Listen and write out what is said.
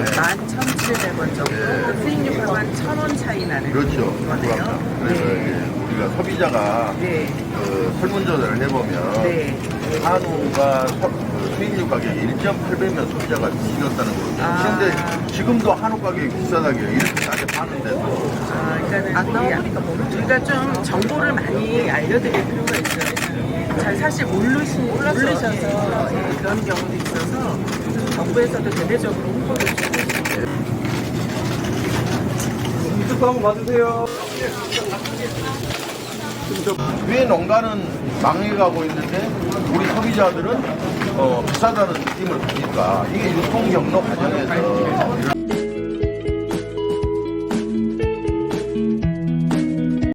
11,700원 정도, 수익률 한 1,000원 차이 나는 그렇죠. 거네요. 그래서 네. 이제 우리가 소비자가 네. 그 설문조사를 해보면 네. 한우가 서- 그 수익률 가격이 1.8배면 소비자가 지렸다는 거거든요. 아. 그런데 지금도 한우 가격이 비싸다길래 이렇게 싸게 파는데도 아, 그러니까는 안 이- 나오니까 모르죠. 우리가 좀 정보를 많이 알려드릴 필요가 있어요. 잘 사실 모르시, 모르셔서 예, 그런 경우도 있어서 정부에서도 대대적으로 홍보를 좀 해주세요. 이쪽도 한번 봐주세요. 왜 농가는 망해가고 있는데 우리 소비자들은 어, 비싸다는 느낌을 받으니까 이게 유통 경로 과정에서